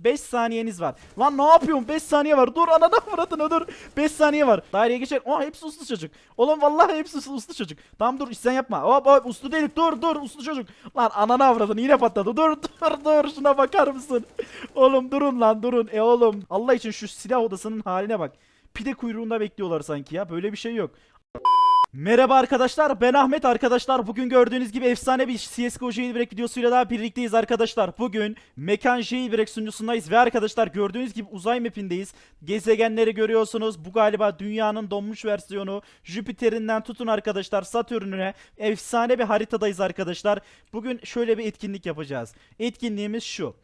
geçiyorsunuz. 5 saniyeniz var. Lan ne yapıyorsun? 5 saniye var. Dur anana avradına dur. 5 saniye var. Daireye geçer. Aa hepsi uslu çocuk. Oğlum vallahi hepsi uslu çocuk. Tamam dur sen yapma. Hop hop uslu değil. Dur dur uslu çocuk. Lan anana avradını yine patladı. Dur dur dur şuna bakar mısın? Oğlum durun lan durun. E oğlum Allah için şu silah odasının haline bak. Pide kuyruğunda bekliyorlar sanki ya. Böyle bir şey yok. Merhaba arkadaşlar ben Ahmet. Arkadaşlar bugün gördüğünüz gibi efsane bir CSGO Jailbreak videosuyla daha birlikteyiz arkadaşlar. Bugün Mekan Jailbreak sunucusundayız ve arkadaşlar gördüğünüz gibi uzay mapindeyiz. Gezegenleri görüyorsunuz. Bu galiba dünyanın donmuş versiyonu. Jüpiter'inden tutun arkadaşlar Satürn'üne efsane bir haritadayız arkadaşlar. Bugün şöyle bir etkinlik yapacağız. Etkinliğimiz şu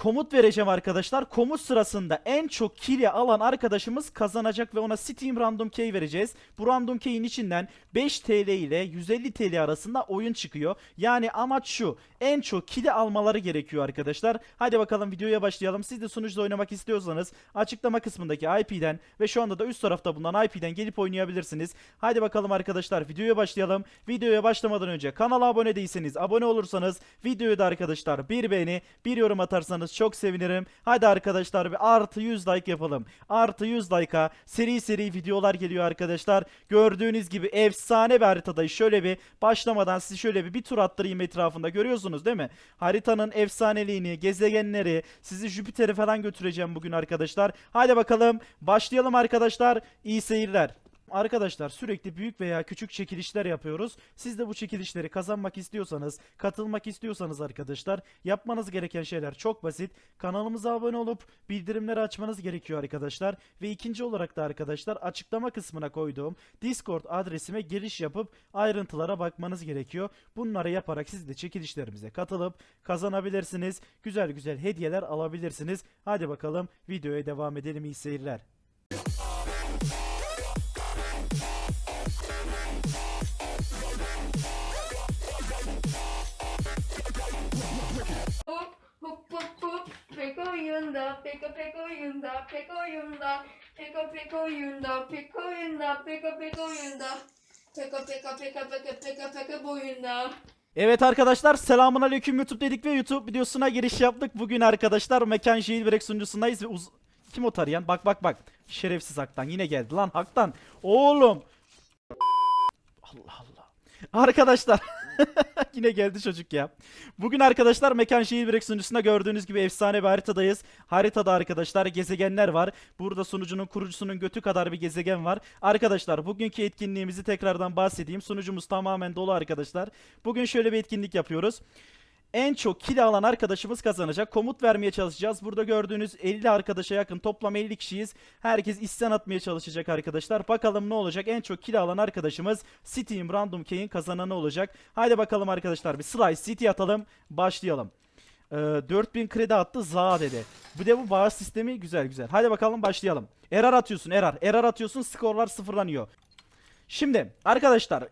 Komut vereceğim arkadaşlar. Komut sırasında en çok kill'i alan arkadaşımız kazanacak ve ona Steam Random Key vereceğiz. Bu Random Key'in içinden 5 TL ile 150 TL arasında oyun çıkıyor. Yani amaç şu. En çok kill'i almaları gerekiyor arkadaşlar. Hadi bakalım videoya başlayalım. Siz de sunucuda oynamak istiyorsanız açıklama kısmındaki IP'den ve şu anda da üst tarafta bulunan IP'den gelip oynayabilirsiniz. Hadi bakalım arkadaşlar videoya başlayalım. Videoya başlamadan önce kanala abone değilseniz abone olursanız videoyu da arkadaşlar bir beğeni bir yorum atarsanız çok sevinirim. Hadi arkadaşlar bir artı 100 like yapalım. Artı 100 like'a seri seri videolar geliyor arkadaşlar. Gördüğünüz gibi efsane bir haritadayız. Şöyle bir başlamadan sizi şöyle bir, bir tur attırayım etrafında görüyorsunuz değil mi? Haritanın efsaneliğini, gezegenleri, sizi Jüpiter'e falan götüreceğim bugün arkadaşlar. Hadi bakalım başlayalım arkadaşlar. İyi seyirler. Arkadaşlar sürekli büyük veya küçük çekilişler yapıyoruz. Siz de bu çekilişleri kazanmak istiyorsanız, katılmak istiyorsanız arkadaşlar yapmanız gereken şeyler çok basit. Kanalımıza abone olup bildirimleri açmanız gerekiyor arkadaşlar. Ve ikinci olarak da arkadaşlar açıklama kısmına koyduğum Discord adresime giriş yapıp ayrıntılara bakmanız gerekiyor. Bunları yaparak siz de çekilişlerimize katılıp kazanabilirsiniz. Güzel güzel hediyeler alabilirsiniz. Hadi bakalım videoya devam edelim iyi seyirler. Pek oyunda peko pek oyunda pek oyunda peko pek oyunda pek oyunda peko pek oyunda peko peko peko peko peko peko boyunda Evet arkadaşlar selamun aleyküm YouTube dedik ve YouTube videosuna giriş yaptık. Bugün arkadaşlar Mekan Jailbreak sunucusundayız ve uz... Kim o tarayan? Bak bak bak. Şerefsiz Hak'tan yine geldi lan Hak'tan. Oğlum. Allah Allah. Arkadaşlar. yine geldi çocuk ya. Bugün arkadaşlar Mekan Jailbreak sunucusunda gördüğünüz gibi efsane bir haritadayız. Haritada arkadaşlar gezegenler var. Burada sunucunun kurucusunun götü kadar bir gezegen var. Arkadaşlar bugünkü etkinliğimizi tekrardan bahsedeyim. Sunucumuz tamamen dolu arkadaşlar. Bugün şöyle bir etkinlik yapıyoruz. En çok kill alan arkadaşımız kazanacak. Komut vermeye çalışacağız. Burada gördüğünüz 50 arkadaşa yakın toplam 50 kişiyiz. Herkes isyan atmaya çalışacak arkadaşlar. Bakalım ne olacak? En çok kill alan arkadaşımız Steam Random Key'in kazananı olacak. Haydi bakalım arkadaşlar bir Slice City atalım. Başlayalım. Ee, 4000 kredi attı za dedi. Bu de bu bağış sistemi güzel güzel. Hadi bakalım başlayalım. Error atıyorsun error. Error atıyorsun skorlar sıfırlanıyor. Şimdi arkadaşlar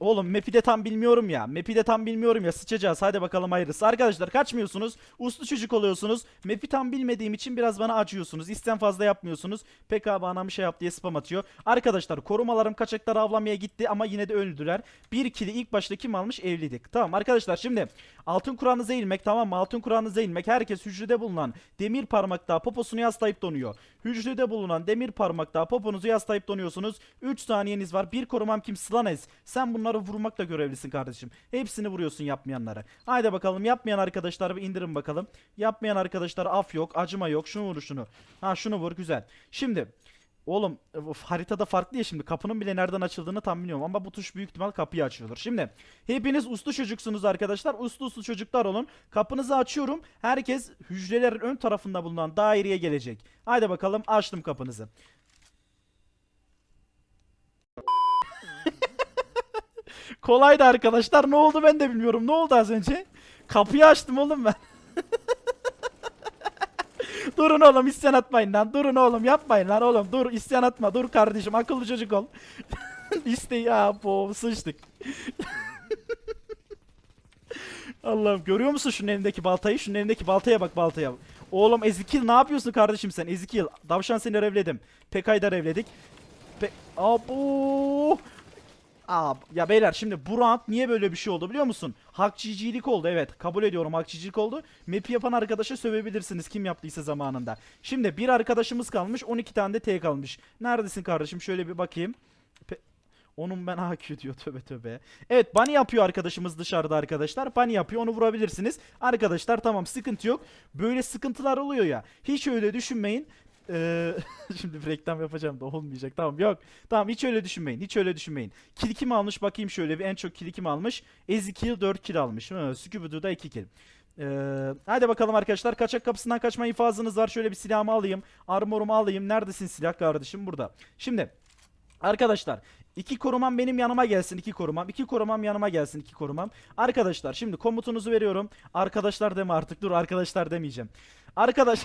Oğlum map'i de tam bilmiyorum ya. Map'i de tam bilmiyorum ya. Sıçacağız. Hadi bakalım hayırlısı. Arkadaşlar kaçmıyorsunuz. Uslu çocuk oluyorsunuz. Map'i tam bilmediğim için biraz bana acıyorsunuz. İsten fazla yapmıyorsunuz. PK bana bir şey yap diye spam atıyor. Arkadaşlar korumalarım kaçakları avlamaya gitti ama yine de öldüler. Bir kili ilk başta kim almış? Evliydik. Tamam arkadaşlar şimdi altın Kur'an'ınıza eğilmek tamam mı? Altın Kur'an'ınıza eğilmek. Herkes hücrede bulunan demir parmakta poposunu yaslayıp donuyor. Hücrede bulunan demir parmakta poponuzu yaslayıp donuyorsunuz. 3 saniyeniz var. Bir korumam kim? Slanes. Sen bunları vurmakla görevlisin kardeşim. Hepsini vuruyorsun yapmayanlara. Haydi bakalım yapmayan arkadaşlar bir indirin bakalım. Yapmayan arkadaşlar af yok, acıma yok. Şunu vur şunu. Ha şunu vur güzel. Şimdi Oğlum of, haritada farklı ya şimdi kapının bile nereden açıldığını tam bilmiyorum ama bu tuş büyük ihtimal kapıyı açıyordur. Şimdi hepiniz uslu çocuksunuz arkadaşlar. Uslu uslu çocuklar olun. Kapınızı açıyorum. Herkes hücrelerin ön tarafında bulunan daireye gelecek. Haydi bakalım açtım kapınızı. Kolaydı arkadaşlar. Ne oldu ben de bilmiyorum. Ne oldu az önce? Kapıyı açtım oğlum ben. Durun oğlum isyan atmayın lan. Durun oğlum yapmayın lan oğlum. Dur isyan atma. Dur kardeşim akıllı çocuk ol. İşte ya bu sıçtık. Allah'ım görüyor musun şunun elindeki baltayı? Şunun elindeki baltaya bak baltaya. Oğlum Ezikil ne yapıyorsun kardeşim sen? Ezikil. Davşan seni revledim. Pekay'ı da revledik. Pe Abo. Aa, ya beyler şimdi bu round niye böyle bir şey oldu biliyor musun? Hakçicilik oldu evet kabul ediyorum hakçicilik oldu. Map'i yapan arkadaşa sövebilirsiniz kim yaptıysa zamanında. Şimdi bir arkadaşımız kalmış 12 tane de T kalmış. Neredesin kardeşim şöyle bir bakayım. Pe- onun ben AQ diyor töbe töbe. Evet bunny yapıyor arkadaşımız dışarıda arkadaşlar. Bunny yapıyor onu vurabilirsiniz. Arkadaşlar tamam sıkıntı yok. Böyle sıkıntılar oluyor ya. Hiç öyle düşünmeyin. Ee, şimdi bir reklam yapacağım da olmayacak. Tamam yok. Tamam hiç öyle düşünmeyin. Hiç öyle düşünmeyin. Kill kim almış bakayım şöyle bir en çok kill kim almış. Ezekiel 4 kill almış. Ha, Scooby-Doo'da 2 kill. Ee, hadi bakalım arkadaşlar kaçak kapısından kaçma infazınız var. Şöyle bir silahımı alayım. Armorumu alayım. Neredesin silah kardeşim? Burada. Şimdi Arkadaşlar iki korumam benim yanıma gelsin iki korumam. iki korumam yanıma gelsin iki korumam. Arkadaşlar şimdi komutunuzu veriyorum. Arkadaşlar deme artık dur arkadaşlar demeyeceğim. Arkadaş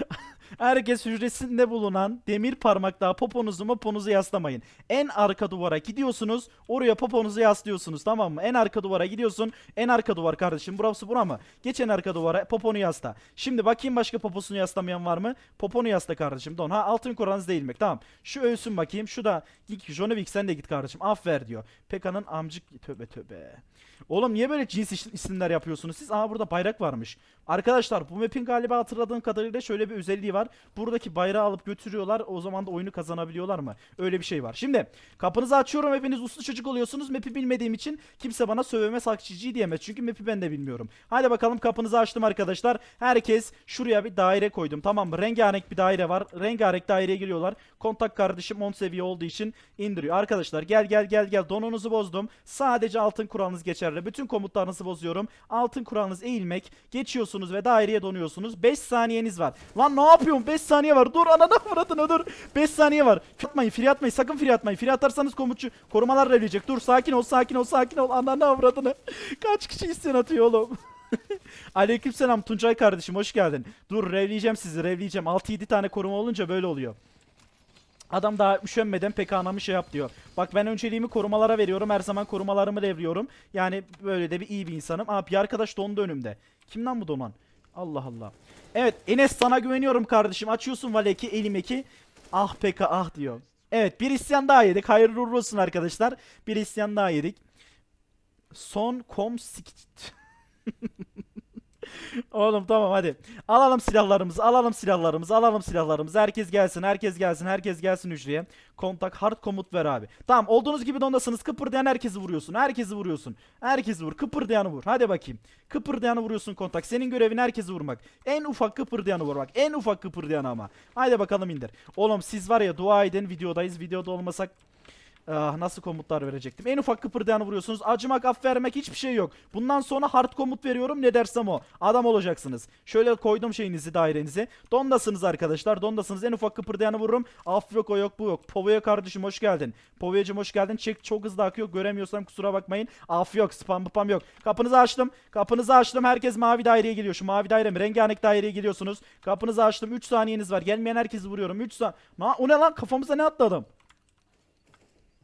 herkes hücresinde bulunan demir parmaklığa poponuzu moponuzu yaslamayın. En arka duvara gidiyorsunuz oraya poponuzu yaslıyorsunuz tamam mı? En arka duvara gidiyorsun en arka duvar kardeşim burası bura mı? Geç en arka duvara poponu yasla. Şimdi bakayım başka poposunu yaslamayan var mı? Poponu yasla kardeşim don. Ha altın koranız değilmek tamam. Şu ölsün bakayım şu da Jonovik sen de git kardeşim afer diyor. Peka'nın amcık tövbe tövbe. Oğlum niye böyle cins isimler yapıyorsunuz siz? Aa burada bayrak varmış. Arkadaşlar bu map'in galiba hatırladığım kadarıyla şöyle bir özelliği var. Buradaki bayrağı alıp götürüyorlar. O zaman da oyunu kazanabiliyorlar mı? Öyle bir şey var. Şimdi kapınızı açıyorum. Hepiniz uslu çocuk oluyorsunuz. Map'i bilmediğim için kimse bana sövemez hakçici diyemez. Çünkü map'i ben de bilmiyorum. Hadi bakalım kapınızı açtım arkadaşlar. Herkes şuraya bir daire koydum. Tamam mı? Rengarenk bir daire var. Rengarenk daireye giriyorlar. Kontak kardeşim 10 seviye olduğu için indiriyor. Arkadaşlar gel gel gel gel. Donunuzu bozdum. Sadece altın kuralınız geçerli. Bütün komutlarınızı bozuyorum. Altın kuralınız eğilmek. Geçiyorsunuz ve daireye donuyorsunuz. 5 saniyeniz var. Lan ne yapıyorsun? 5 saniye var. Dur anana fırlatın dur. 5 saniye var. Free atmayın, free atmayın. Sakın free atmayın. Free atarsanız komutçu korumalar revleyecek. Dur sakin ol, sakin ol, sakin ol. Ananı avradını. Kaç kişi isyan atıyor oğlum? Aleykümselam Tuncay kardeşim hoş geldin. Dur revleyeceğim sizi revleyeceğim. 6-7 tane koruma olunca böyle oluyor. Adam daha üşenmeden pek anamı şey yap diyor. Bak ben önceliğimi korumalara veriyorum. Her zaman korumalarımı revliyorum. Yani böyle de bir iyi bir insanım. Aa bir arkadaş dondu önümde. Kim lan bu donan? Allah Allah. Evet Enes sana güveniyorum kardeşim. Açıyorsun Valeki elimeki. Ah peka ah diyor. Evet bir isyan daha yedik. Hayırlı uğurlu olsun arkadaşlar. Bir isyan daha yedik. Son kom sik- Oğlum tamam hadi. Alalım silahlarımızı, alalım silahlarımızı, alalım silahlarımızı. Herkes gelsin, herkes gelsin, herkes gelsin hücreye. Kontak hard komut ver abi. Tamam olduğunuz gibi dondasınız. Kıpırdayan herkesi vuruyorsun. Herkesi vuruyorsun. Herkesi vur. Kıpırdayanı vur. Hadi bakayım. Kıpırdayanı vuruyorsun kontak. Senin görevin herkesi vurmak. En ufak kıpırdayanı vurmak. En ufak kıpırdayanı ama. Haydi bakalım indir. Oğlum siz var ya dua edin videodayız. Videoda olmasak Ah, nasıl komutlar verecektim. En ufak kıpırdayanı vuruyorsunuz. Acımak, af vermek hiçbir şey yok. Bundan sonra hard komut veriyorum. Ne dersem o. Adam olacaksınız. Şöyle koydum şeyinizi dairenize. Dondasınız arkadaşlar. Dondasınız. En ufak kıpırdayanı vururum. Af yok o yok bu yok. Povoya kardeşim hoş geldin. Povoyacım hoş geldin. Çek çok hızlı akıyor. Göremiyorsam kusura bakmayın. Af yok. Spam spam yok. Kapınızı açtım. Kapınızı açtım. Herkes mavi daireye geliyor. Şu mavi daire mi? Rengarenk daireye geliyorsunuz. Kapınızı açtım. 3 saniyeniz var. Gelmeyen herkesi vuruyorum. 3 saniye. O ne lan? Kafamıza ne attı adam?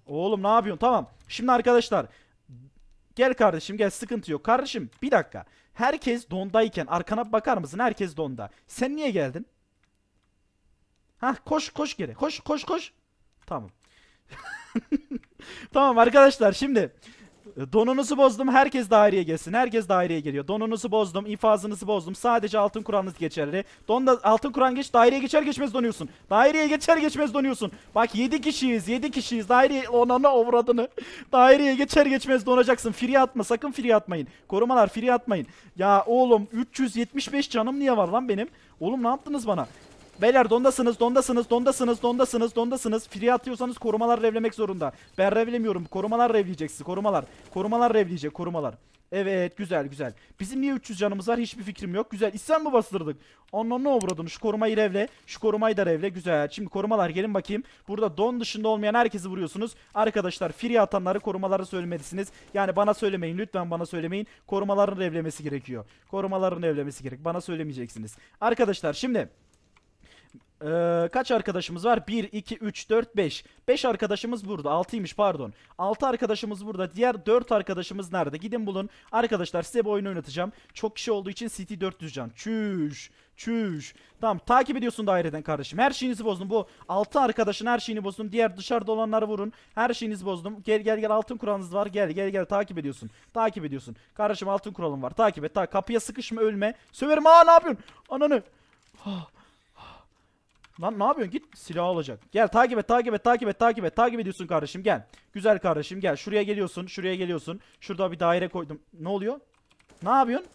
Oğlum ne yapıyorsun? Tamam. Şimdi arkadaşlar gel kardeşim gel sıkıntı yok. Kardeşim bir dakika. Herkes dondayken arkana bakar mısın? Herkes donda. Sen niye geldin? Ha koş koş geri. Koş koş koş. Tamam. tamam arkadaşlar şimdi Donunuzu bozdum. Herkes daireye gelsin. Herkes daireye geliyor. Donunuzu bozdum. infazınızı bozdum. Sadece altın kuranınız geçerli. Donda altın kuran geç. Daireye geçer geçmez donuyorsun. Daireye geçer geçmez donuyorsun. Bak 7 kişiyiz. 7 kişiyiz. Daireye onana avradını. Daireye geçer geçmez donacaksın. Free atma. Sakın free atmayın. Korumalar free atmayın. Ya oğlum 375 canım niye var lan benim? Oğlum ne yaptınız bana? Beyler dondasınız, dondasınız, dondasınız, dondasınız, dondasınız. Free atıyorsanız korumalar revlemek zorunda. Ben revlemiyorum. Korumalar revleyeceksin. Korumalar. Korumalar revleyecek. Korumalar. Evet güzel güzel. Bizim niye 300 canımız var hiçbir fikrim yok. Güzel. İsyan mı bastırdık? Onun ne uğradın? Şu korumayı revle. Şu korumayı da revle. Güzel. Şimdi korumalar gelin bakayım. Burada don dışında olmayan herkesi vuruyorsunuz. Arkadaşlar free atanları korumaları söylemelisiniz. Yani bana söylemeyin. Lütfen bana söylemeyin. Korumaların revlemesi gerekiyor. Korumaların revlemesi gerek. Bana söylemeyeceksiniz. Arkadaşlar şimdi Ee, kaç arkadaşımız var? 1, 2, 3, 4, 5. 5 arkadaşımız burada. 6'ymış pardon. 6 arkadaşımız burada. Diğer 4 arkadaşımız nerede? Gidin bulun. Arkadaşlar size bu oyunu oynatacağım. Çok kişi olduğu için CT 4 düzeceğim. Çüş. Çüş. Tamam takip ediyorsun daireden kardeşim. Her şeyinizi bozdum. Bu 6 arkadaşın her şeyini bozdum. Diğer dışarıda olanları vurun. Her şeyinizi bozdum. Gel gel gel altın kuralınız var. Gel gel gel takip ediyorsun. Takip ediyorsun. Kardeşim altın kuralım var. Takip et. Ta kapıya sıkışma ölme. Söverim. Aa ne yapıyorsun? Ananı. Lan ne yapıyorsun? Git silah alacak. Gel takip et, takip et, takip et, takip et. Takip ediyorsun kardeşim gel. Güzel kardeşim gel. Şuraya geliyorsun, şuraya geliyorsun. Şurada bir daire koydum. Ne oluyor? Ne yapıyorsun?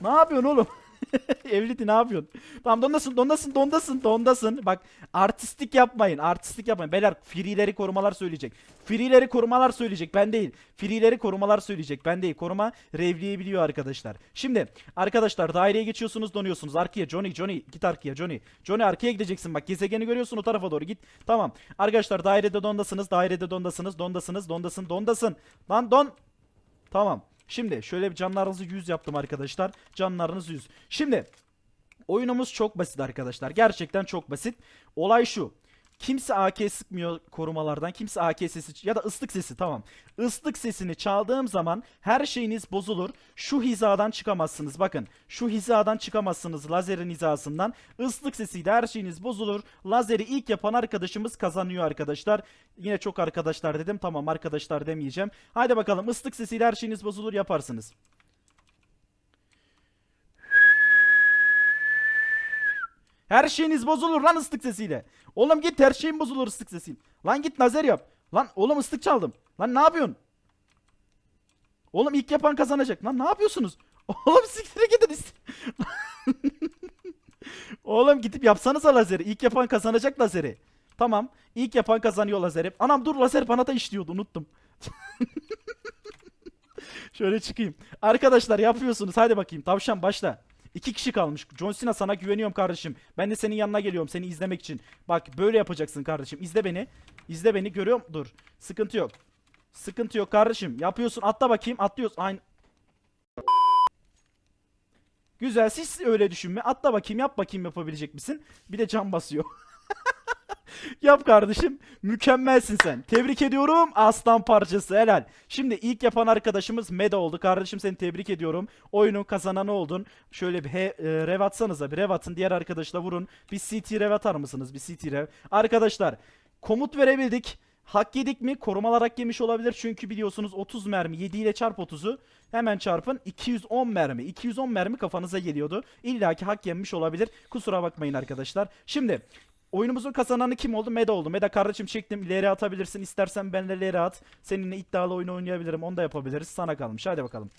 Ne yapıyorsun oğlum? Evliti ne yapıyorsun? Tamam dondasın, dondasın, dondasın, dondasın. Bak artistik yapmayın, artistik yapmayın. Beyler free'leri korumalar söyleyecek. Free'leri korumalar söyleyecek, ben değil. Free'leri korumalar söyleyecek, ben değil. Koruma revliyi biliyor arkadaşlar. Şimdi arkadaşlar daireye geçiyorsunuz, donuyorsunuz. Arkaya Johnny, Johnny git arkaya Johnny. Johnny arkaya gideceksin bak gezegeni görüyorsun o tarafa doğru git. Tamam. Arkadaşlar dairede dondasınız, dairede dondasınız, dondasınız, dondasın, dondasın. Lan don. Tamam. Şimdi şöyle bir canlarınızı 100 yaptım arkadaşlar. Canlarınız 100. Şimdi oyunumuz çok basit arkadaşlar. Gerçekten çok basit. Olay şu. Kimse AK sıkmıyor korumalardan. Kimse AK sesi ya da ıslık sesi tamam. Islık sesini çaldığım zaman her şeyiniz bozulur. Şu hizadan çıkamazsınız. Bakın şu hizadan çıkamazsınız lazerin hizasından. Islık sesiyle her şeyiniz bozulur. Lazeri ilk yapan arkadaşımız kazanıyor arkadaşlar. Yine çok arkadaşlar dedim. Tamam arkadaşlar demeyeceğim. Haydi bakalım ıslık sesiyle her şeyiniz bozulur yaparsınız. Her şeyiniz bozulur lan ıslık sesiyle. Oğlum git her şeyin bozulur ıslık sesiyle. Lan git lazer yap. Lan oğlum ıslık çaldım. Lan ne yapıyorsun? Oğlum ilk yapan kazanacak. Lan ne yapıyorsunuz? Oğlum siktire gidin. Oğlum gidip yapsanıza lazeri. İlk yapan kazanacak lazeri. Tamam. İlk yapan kazanıyor lazeri. Anam dur lazer bana da işliyordu unuttum. Şöyle çıkayım. Arkadaşlar yapıyorsunuz. Hadi bakayım. Tavşan başla. İki kişi kalmış. John Cena sana güveniyorum kardeşim. Ben de senin yanına geliyorum seni izlemek için. Bak böyle yapacaksın kardeşim. İzle beni. İzle beni görüyorum. Dur. Sıkıntı yok. Sıkıntı yok kardeşim. Yapıyorsun. Atla bakayım. Atlıyorsun. Aynı. Güzel. Siz öyle düşünme. Atla bakayım. Yap bakayım yapabilecek misin? Bir de can basıyor. Yap kardeşim. Mükemmelsin sen. Tebrik ediyorum. Aslan parçası helal. Şimdi ilk yapan arkadaşımız Meda oldu. Kardeşim seni tebrik ediyorum. Oyunun kazananı oldun. Şöyle bir he, e, rev atsanıza. Bir rev atın. Diğer arkadaşla vurun. Bir CT rev atar mısınız? Bir CT rev. Arkadaşlar komut verebildik. Hak yedik mi? Korumalar hak yemiş olabilir. Çünkü biliyorsunuz 30 mermi 7 ile çarp 30'u hemen çarpın. 210 mermi. 210 mermi kafanıza geliyordu. İlla ki hak yemiş olabilir. Kusura bakmayın arkadaşlar. Şimdi Oyunumuzun kazananı kim oldu? Meda oldu. Meda kardeşim çektim. LR atabilirsin. İstersen benle LR at. Seninle iddialı oyun oynayabilirim. Onu da yapabiliriz. Sana kalmış. Hadi bakalım.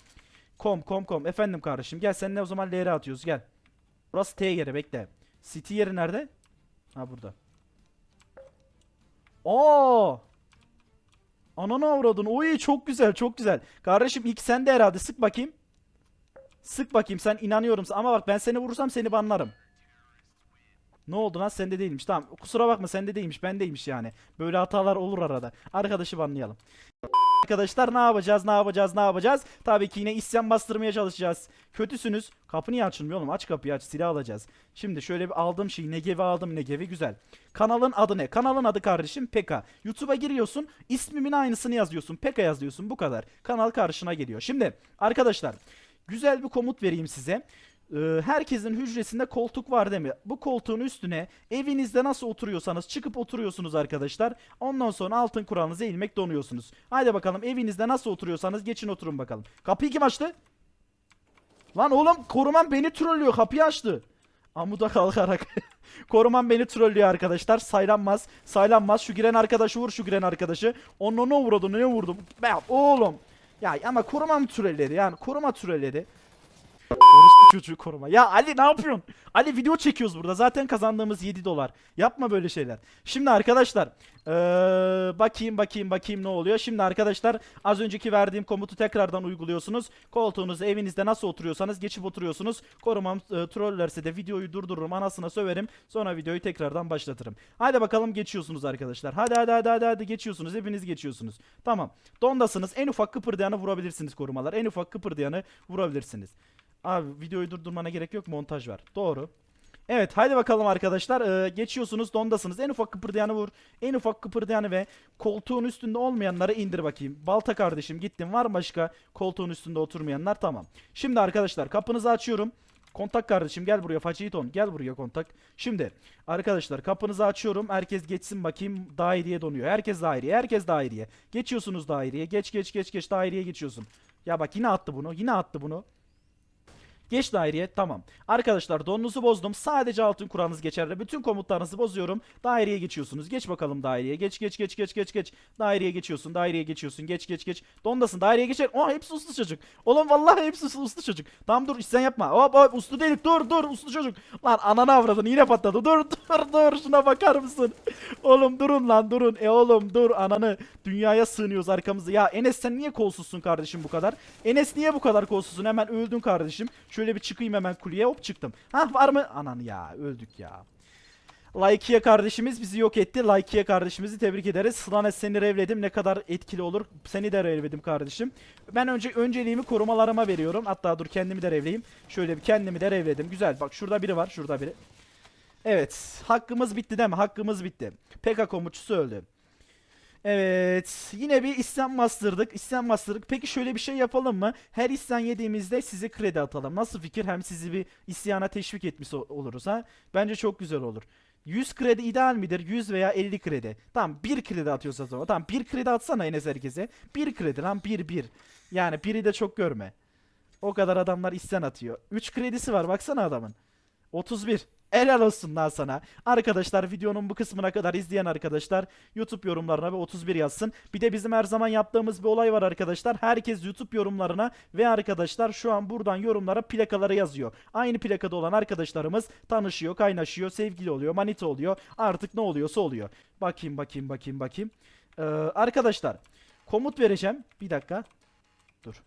Kom kom kom. Efendim kardeşim. Gel seninle o zaman LR atıyoruz. Gel. Burası T yeri. Bekle. City yeri nerede? Ha burada. Aa! Ananı avradın. Oy çok güzel. Çok güzel. Kardeşim ilk sen de herhalde. Sık bakayım. Sık bakayım. Sen inanıyorum. Ama bak ben seni vurursam seni banlarım. Ne oldu lan sende değilmiş. Tamam kusura bakma sende değilmiş bendeymiş yani. Böyle hatalar olur arada. Arkadaşı banlayalım. Arkadaşlar ne yapacağız ne yapacağız ne yapacağız? Tabii ki yine isyan bastırmaya çalışacağız. Kötüsünüz. Kapı niye açılmıyor oğlum? Aç kapıyı aç silah alacağız. Şimdi şöyle bir aldım şeyi. Negevi aldım Negevi güzel. Kanalın adı ne? Kanalın adı kardeşim Peka. YouTube'a giriyorsun. ismimin aynısını yazıyorsun. Peka yazıyorsun bu kadar. Kanal karşına geliyor. Şimdi arkadaşlar güzel bir komut vereyim size. Ee, herkesin hücresinde koltuk var değil mi? Bu koltuğun üstüne evinizde nasıl oturuyorsanız çıkıp oturuyorsunuz arkadaşlar. Ondan sonra altın kuralınıza eğilmek donuyorsunuz. Haydi bakalım evinizde nasıl oturuyorsanız geçin oturun bakalım. Kapıyı kim açtı? Lan oğlum koruman beni trollüyor kapıyı açtı. Amuda kalkarak. koruman beni trollüyor arkadaşlar. Saylanmaz. Saylanmaz. Şu giren arkadaşı vur şu giren arkadaşı. Onu ne vurdu ne vurdum. Be oğlum. Ya ama korumam trolledi yani koruma trolledi. Çocuğu koruma. Ya Ali ne yapıyorsun? Ali video çekiyoruz burada. Zaten kazandığımız 7 dolar. Yapma böyle şeyler. Şimdi arkadaşlar ee, bakayım bakayım bakayım ne oluyor. Şimdi arkadaşlar az önceki verdiğim komutu tekrardan uyguluyorsunuz. Koltuğunuzda evinizde nasıl oturuyorsanız geçip oturuyorsunuz. Korumam e, trollerse de videoyu durdururum. Anasına söverim. Sonra videoyu tekrardan başlatırım. Hadi bakalım geçiyorsunuz arkadaşlar. Hadi hadi hadi hadi, hadi geçiyorsunuz. Hepiniz geçiyorsunuz. Tamam. Dondasınız. En ufak kıpırdayanı vurabilirsiniz korumalar. En ufak kıpırdayanı vurabilirsiniz. Abi videoyu durdurmana gerek yok montaj var. Doğru. Evet haydi bakalım arkadaşlar. Ee, geçiyorsunuz dondasınız. En ufak kıpırdayanı vur. En ufak kıpırdayanı ve koltuğun üstünde olmayanları indir bakayım. Balta kardeşim gittim. Var mı başka koltuğun üstünde oturmayanlar? Tamam. Şimdi arkadaşlar kapınızı açıyorum. Kontak kardeşim gel buraya Faciton gel buraya kontak. Şimdi arkadaşlar kapınızı açıyorum. Herkes geçsin bakayım daireye donuyor. Herkes daireye herkes daireye. Geçiyorsunuz daireye. Geç geç geç geç daireye geçiyorsun. Ya bak yine attı bunu yine attı bunu. Geç daireye tamam. Arkadaşlar donunuzu bozdum. Sadece altın kuralınız geçerli. Bütün komutlarınızı bozuyorum. Daireye geçiyorsunuz. Geç bakalım daireye. Geç geç geç geç geç geç. Daireye geçiyorsun. Daireye geçiyorsun. Geç geç geç. Dondasın. Daireye geçer. Oh hepsi uslu çocuk. Oğlum vallahi hepsi uslu, çocuk. Tamam dur isyan yapma. Hop hop uslu değil. Dur dur uslu çocuk. Lan ananı avradın yine patladı. Dur dur dur şuna bakar mısın? Oğlum durun lan durun. E oğlum dur ananı. Dünyaya sığınıyoruz arkamızda. Ya Enes sen niye kolsuzsun kardeşim bu kadar? Enes niye bu kadar kolsuzsun? Hemen öldün kardeşim. Şöyle bir çıkayım hemen kuleye. Hop çıktım. Ha var mı? Ananı ya öldük ya. Laikia kardeşimiz bizi yok etti. Laikia kardeşimizi tebrik ederiz. Slanes seni revledim. Ne kadar etkili olur. Seni de revledim kardeşim. Ben önce önceliğimi korumalarıma veriyorum. Hatta dur kendimi de revleyeyim. Şöyle bir kendimi de revledim. Güzel. Bak şurada biri var. Şurada biri. Evet. Hakkımız bitti değil mi? Hakkımız bitti. PK komutçusu öldü. Evet. Yine bir isyan bastırdık. İsyan bastırdık. Peki şöyle bir şey yapalım mı? Her isyan yediğimizde size kredi atalım. Nasıl fikir? Hem sizi bir isyana teşvik etmiş ol- oluruz ha. Bence çok güzel olur. 100 kredi ideal midir? 100 veya 50 kredi. Tamam 1 kredi atıyorsa sonra. Tamam 1 kredi atsana Enes herkese. 1 kredi lan 1 1. Yani biri de çok görme. O kadar adamlar isyan atıyor. 3 kredisi var baksana adamın. 31. Helal olsun lan sana. Arkadaşlar videonun bu kısmına kadar izleyen arkadaşlar YouTube yorumlarına ve 31 yazsın. Bir de bizim her zaman yaptığımız bir olay var arkadaşlar. Herkes YouTube yorumlarına ve arkadaşlar şu an buradan yorumlara plakaları yazıyor. Aynı plakada olan arkadaşlarımız tanışıyor, kaynaşıyor, sevgili oluyor, manita oluyor. Artık ne oluyorsa oluyor. Bakayım bakayım bakayım bakayım. Ee, arkadaşlar komut vereceğim. Bir dakika. Dur.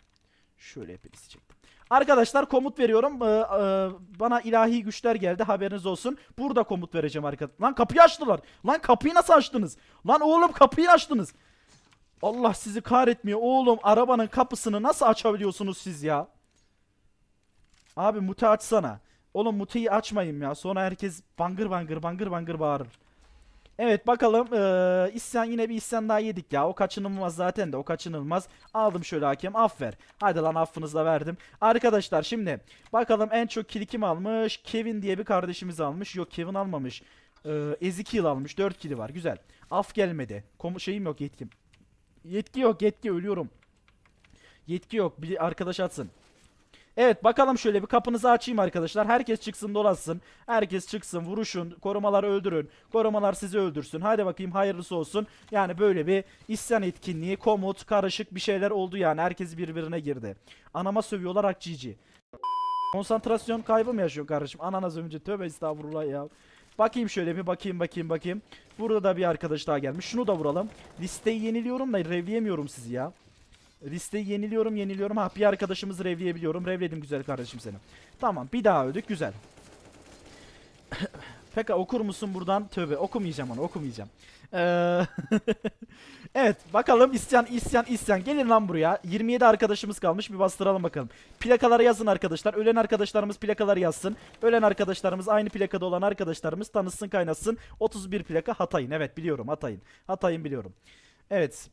Şöyle hepinizi çektim. Arkadaşlar komut veriyorum. Ee, e, bana ilahi güçler geldi haberiniz olsun. Burada komut vereceğim arkadaşlar. Lan kapıyı açtılar. Lan kapıyı nasıl açtınız? Lan oğlum kapıyı açtınız. Allah sizi kahretmiyor oğlum. Arabanın kapısını nasıl açabiliyorsunuz siz ya? Abi mute açsana. Oğlum muteyi açmayayım ya. Sonra herkes bangır bangır bangır bangır bağırır. Evet bakalım ee, isyan yine bir isyan daha yedik ya. O kaçınılmaz zaten de o kaçınılmaz. Aldım şöyle hakem affer hadi lan affınızı da verdim. Arkadaşlar şimdi bakalım en çok kili kim almış? Kevin diye bir kardeşimiz almış. Yok Kevin almamış. Ee, Ezekiel almış. 4 kili var güzel. Af gelmedi. Komu şeyim yok yetkim. Yetki yok yetki ölüyorum. Yetki yok bir arkadaş atsın Evet bakalım şöyle bir kapınızı açayım arkadaşlar. Herkes çıksın dolaşsın. Herkes çıksın vuruşun. Korumalar öldürün. Korumalar sizi öldürsün. Hadi bakayım hayırlısı olsun. Yani böyle bir isyan etkinliği, komut, karışık bir şeyler oldu yani. Herkes birbirine girdi. Anama sövüyorlar akcici. Konsantrasyon kaybı mı yaşıyor kardeşim? Anana sövünce tövbe estağfurullah ya. Bakayım şöyle bir bakayım bakayım bakayım. Burada da bir arkadaş daha gelmiş. Şunu da vuralım. Listeyi yeniliyorum da revleyemiyorum sizi ya. Listeyi yeniliyorum yeniliyorum. Ha bir arkadaşımızı revleyebiliyorum. Revledim güzel kardeşim seni. Tamam bir daha öldük güzel. Peki okur musun buradan? Tövbe okumayacağım onu okumayacağım. Ee, evet bakalım isyan isyan isyan. Gelin lan buraya. 27 arkadaşımız kalmış bir bastıralım bakalım. Plakaları yazın arkadaşlar. Ölen arkadaşlarımız plakaları yazsın. Ölen arkadaşlarımız aynı plakada olan arkadaşlarımız tanışsın kaynasın. 31 plaka Hatay'ın. Evet biliyorum Hatay'ın. Hatay'ın biliyorum. Evet.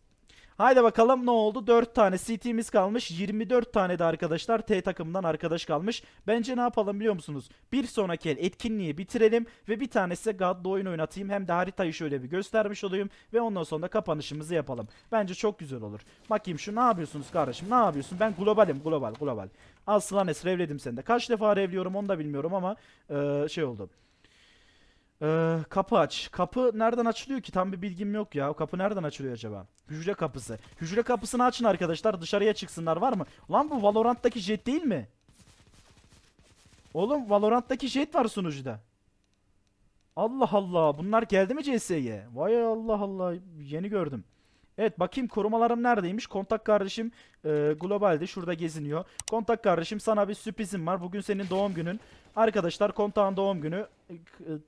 Haydi bakalım ne oldu? 4 tane CT'miz kalmış. 24 tane de arkadaşlar T takımından arkadaş kalmış. Bence ne yapalım biliyor musunuz? Bir sonraki el etkinliği bitirelim ve bir tanesi God'da oyun oynatayım. Hem de haritayı şöyle bir göstermiş olayım ve ondan sonra da kapanışımızı yapalım. Bence çok güzel olur. Bakayım şu ne yapıyorsunuz kardeşim? Ne yapıyorsun? Ben globalim global global. Al Slanes revledim seni de. Kaç defa revliyorum onu da bilmiyorum ama eee, şey oldu. Ee, kapı aç. Kapı nereden açılıyor ki? Tam bir bilgim yok ya. Kapı nereden açılıyor acaba? Hücre kapısı. Hücre kapısını açın arkadaşlar. Dışarıya çıksınlar var mı? Lan bu Valorant'taki jet değil mi? Oğlum Valorant'taki jet var sunucuda. Allah Allah. Bunlar geldi mi CS'ye? Vay Allah Allah. Yeni gördüm. Evet bakayım korumalarım neredeymiş? Kontak kardeşim e, globalde şurada geziniyor. Kontak kardeşim sana bir sürprizim var. Bugün senin doğum günün. Arkadaşlar kontağın doğum günü. E,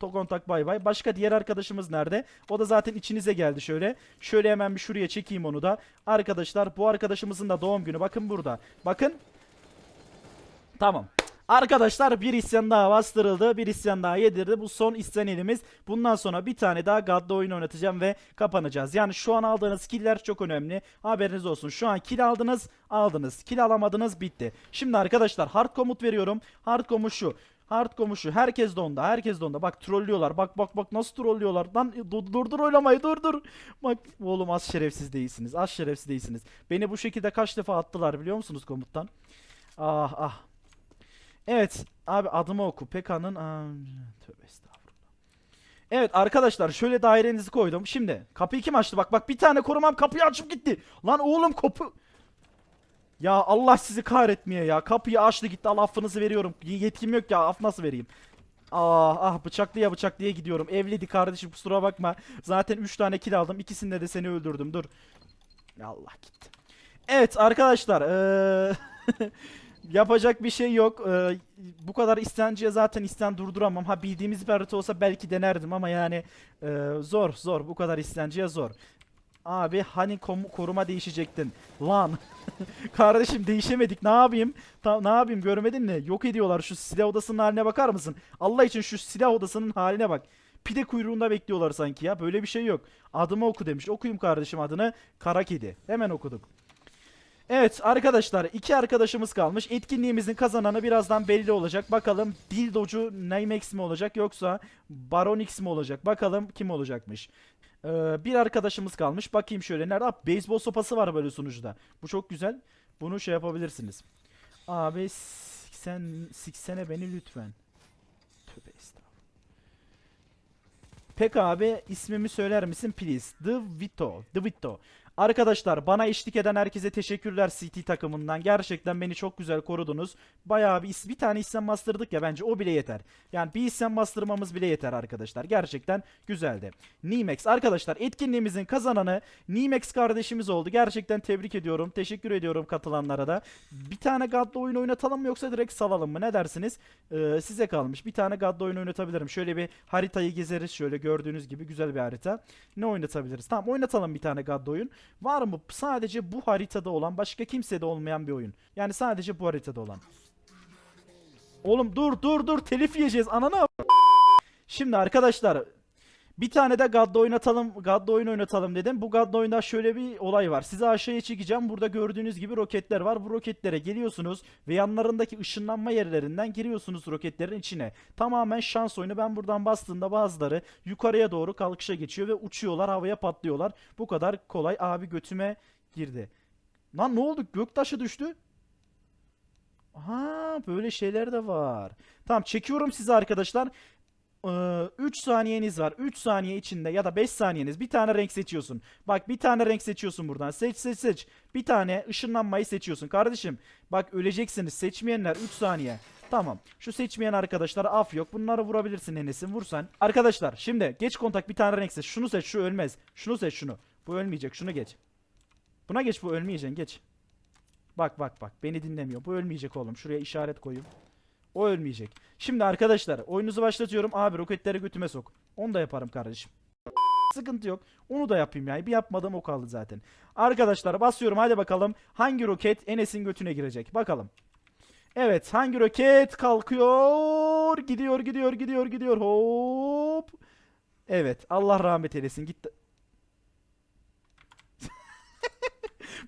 kontak bay bay. Başka diğer arkadaşımız nerede? O da zaten içinize geldi şöyle. Şöyle hemen bir şuraya çekeyim onu da. Arkadaşlar bu arkadaşımızın da doğum günü. Bakın burada. Bakın. Tamam. Arkadaşlar bir isyan daha bastırıldı. Bir isyan daha yedirdi. Bu son isyan elimiz. Bundan sonra bir tane daha God'da oyun oynatacağım ve kapanacağız. Yani şu an aldığınız killer çok önemli. Haberiniz olsun. Şu an kill aldınız, aldınız. Kill alamadınız, bitti. Şimdi arkadaşlar hard komut veriyorum. Hard komut şu. Hard komut şu. Herkes de onda. Herkes de onda. Bak trollüyorlar. Bak bak bak nasıl trollüyorlar. Lan dur dur, dur oylamayı dur dur. Bak oğlum az şerefsiz değilsiniz. Az şerefsiz değilsiniz. Beni bu şekilde kaç defa attılar biliyor musunuz komuttan? Ah ah. Evet abi adımı oku. Peka'nın tövbe estağfurullah. Evet arkadaşlar şöyle dairenizi koydum. Şimdi kapıyı kim açtı? Bak bak bir tane korumam kapıyı açıp gitti. Lan oğlum kapı. Ya Allah sizi kahretmeye ya. Kapıyı açtı gitti. Al affınızı veriyorum. Yetkim yok ya. Af nasıl vereyim? Ah ah bıçaklıya bıçaklıya gidiyorum. Evliydi kardeşim kusura bakma. Zaten 3 tane kill aldım. İkisinde de seni öldürdüm. Dur. Allah gitti. Evet arkadaşlar. eee, yapacak bir şey yok. Eee, bu kadar istenciye zaten isten durduramam. Ha bildiğimiz bir harita olsa belki denerdim ama yani eee, zor zor. Bu kadar istenciye zor. Abi hani koruma değişecektin. Lan. Kardeşim değişemedik. Ne yapayım? Ta- ne yapayım görmedin mi? Yok ediyorlar. Şu silah odasının haline bakar mısın? Allah için şu silah odasının haline bak. Pide kuyruğunda bekliyorlar sanki ya. Böyle bir şey yok. Adımı oku demiş. Okuyayım kardeşim adını. Kara kedi. Hemen okuduk. Evet arkadaşlar iki arkadaşımız kalmış. Etkinliğimizin kazananı birazdan belli olacak. Bakalım Dildocu Nimex mi olacak yoksa Baronix mi olacak? Bakalım kim olacakmış. Ee, bir arkadaşımız kalmış. Bakayım şöyle. Nerede? Aa, beyzbol sopası var böyle sunucuda. Bu çok güzel. Bunu şey yapabilirsiniz. Abi sen siksene beni lütfen. Tövbe estağfurullah. Peki abi ismimi söyler misin please? The Vito. The Vito. Arkadaşlar bana eşlik eden herkese teşekkürler CT takımından. Gerçekten beni çok güzel korudunuz. Bayağı bir, bir tane isyan bastırdık ya bence o bile yeter. Yani bir isyan bastırmamız bile yeter arkadaşlar. Gerçekten güzeldi. Nimex arkadaşlar etkinliğimizin kazananı Nimex kardeşimiz oldu. Gerçekten tebrik ediyorum. Teşekkür ediyorum katılanlara da. Bir tane God'da oyun oynatalım mı yoksa direkt salalım mı? Ne dersiniz? Ee, size kalmış. Bir tane God'da oyun oynatabilirim. Şöyle bir haritayı gezeriz. Şöyle gördüğünüz gibi güzel bir harita. Ne oynatabiliriz? Tamam oynatalım bir tane God'da oyun. Var mı sadece bu haritada olan başka kimsede olmayan bir oyun? Yani sadece bu haritada olan. Oğlum dur dur dur telif yiyeceğiz anana. Şimdi arkadaşlar bir tane de God'da oynatalım, God'da oyun oynatalım dedim. Bu God'da oyunda şöyle bir olay var. Size aşağıya çekeceğim. Burada gördüğünüz gibi roketler var. Bu roketlere geliyorsunuz ve yanlarındaki ışınlanma yerlerinden giriyorsunuz roketlerin içine. Tamamen şans oyunu. Ben buradan bastığımda bazıları yukarıya doğru kalkışa geçiyor ve uçuyorlar, havaya patlıyorlar. Bu kadar kolay. Abi götüme girdi. Lan ne oldu? Göktaşı düştü. Ha böyle şeyler de var. Tamam çekiyorum sizi arkadaşlar. 3 saniyeniz var. 3 saniye içinde ya da 5 saniyeniz bir tane renk seçiyorsun. Bak bir tane renk seçiyorsun buradan. Seç seç seç. Bir tane ışınlanmayı seçiyorsun. Kardeşim bak öleceksiniz. Seçmeyenler 3 saniye. Tamam. Şu seçmeyen arkadaşlar af yok. Bunları vurabilirsin Enes'in. Vursan. Arkadaşlar şimdi geç kontak bir tane renk seç. Şunu seç. Şu ölmez. Şunu seç şunu. Bu ölmeyecek. Şunu geç. Buna geç bu ölmeyeceksin. Geç. Bak bak bak. Beni dinlemiyor. Bu ölmeyecek oğlum. Şuraya işaret koyayım. O ölmeyecek. Şimdi arkadaşlar oyunuzu başlatıyorum. Abi roketleri götüme sok. Onu da yaparım kardeşim. Sıkıntı yok. Onu da yapayım yani. Bir yapmadığım o kaldı zaten. Arkadaşlar basıyorum. Hadi bakalım. Hangi roket Enes'in götüne girecek? Bakalım. Evet. Hangi roket kalkıyor? Gidiyor gidiyor gidiyor gidiyor. Hop. Evet. Allah rahmet eylesin. Gitti.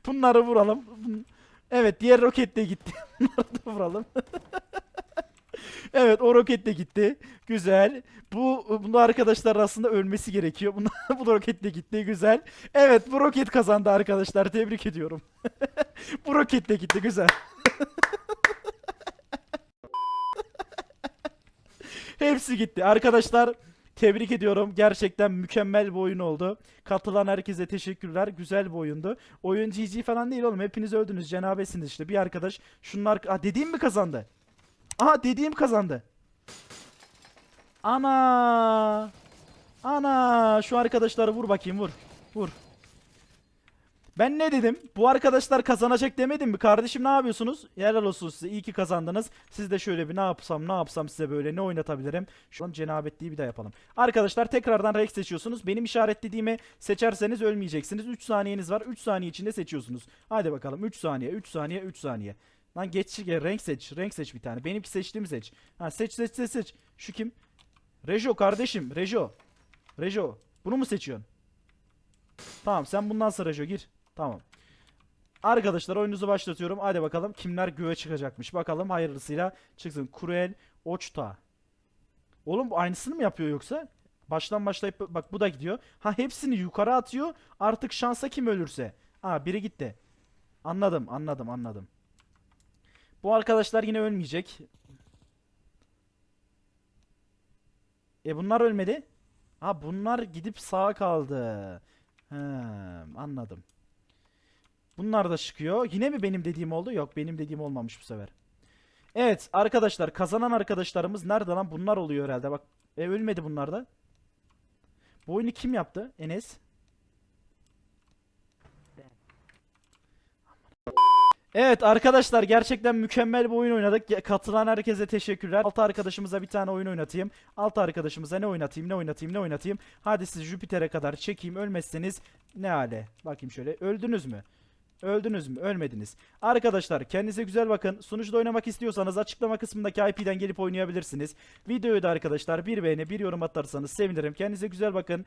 Bunları vuralım. Evet. Diğer roket de gitti. Bunları da vuralım. Evet o roket de gitti. Güzel. Bu bunu arkadaşlar aslında ölmesi gerekiyor. Bunu, bu roket de gitti. Güzel. Evet bu roket kazandı arkadaşlar. Tebrik ediyorum. bu roket de gitti. Güzel. Hepsi gitti. Arkadaşlar tebrik ediyorum. Gerçekten mükemmel bir oyun oldu. Katılan herkese teşekkürler. Güzel bir oyundu. Oyun GG falan değil oğlum. Hepiniz öldünüz. Cenabesiniz işte. Bir arkadaş şunlar... Aa, dediğim mi kazandı? Aha dediğim kazandı. Ana. Ana. Şu arkadaşları vur bakayım vur. Vur. Ben ne dedim? Bu arkadaşlar kazanacak demedim mi? Kardeşim ne yapıyorsunuz? Helal olsun size. İyi ki kazandınız. Siz de şöyle bir ne yapsam ne yapsam size böyle ne oynatabilirim? Şu an cenabetliği bir daha yapalım. Arkadaşlar tekrardan renk seçiyorsunuz. Benim işaretlediğimi seçerseniz ölmeyeceksiniz. 3 saniyeniz var. 3 saniye içinde seçiyorsunuz. Hadi bakalım. 3 saniye, 3 saniye, 3 saniye. Lan geç gel renk seç. Renk seç bir tane. Benimki seçtiğimi seç. Ha seç seç seç seç. Şu kim? Rejo kardeşim. Rejo. Rejo. Bunu mu seçiyorsun? Tamam sen bundan sonra Rejo gir. Tamam. Arkadaşlar oyununuzu başlatıyorum. Hadi bakalım kimler göğe çıkacakmış. Bakalım hayırlısıyla çıksın. Kurel Oçta. Oğlum bu aynısını mı yapıyor yoksa? Baştan başlayıp bak bu da gidiyor. Ha hepsini yukarı atıyor. Artık şansa kim ölürse. Ha biri gitti. Anladım anladım anladım. Bu arkadaşlar yine ölmeyecek. E bunlar ölmedi. Ha bunlar gidip sağa kaldı. He, anladım. Bunlar da çıkıyor. Yine mi benim dediğim oldu? Yok benim dediğim olmamış bu sefer. Evet arkadaşlar kazanan arkadaşlarımız nerede lan? Bunlar oluyor herhalde. Bak e, ölmedi bunlar da. Bu oyunu kim yaptı? Enes. Evet arkadaşlar gerçekten mükemmel bir oyun oynadık. Katılan herkese teşekkürler. Altı arkadaşımıza bir tane oyun oynatayım. Altı arkadaşımıza ne oynatayım, ne oynatayım, ne oynatayım. Hadi sizi Jüpiter'e kadar çekeyim. Ölmezseniz ne hale. Bakayım şöyle. Öldünüz mü? Öldünüz mü? Ölmediniz. Arkadaşlar kendinize güzel bakın. Sunucuda oynamak istiyorsanız açıklama kısmındaki IP'den gelip oynayabilirsiniz. Videoyu da arkadaşlar bir beğeni, bir yorum atarsanız sevinirim. Kendinize güzel bakın.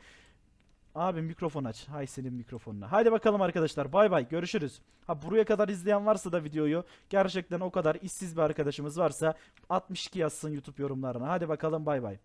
Abi mikrofon aç. Hay senin mikrofonuna. Haydi bakalım arkadaşlar. Bay bay. Görüşürüz. Ha buraya kadar izleyen varsa da videoyu gerçekten o kadar işsiz bir arkadaşımız varsa 62 yazsın YouTube yorumlarına. Hadi bakalım bay bay.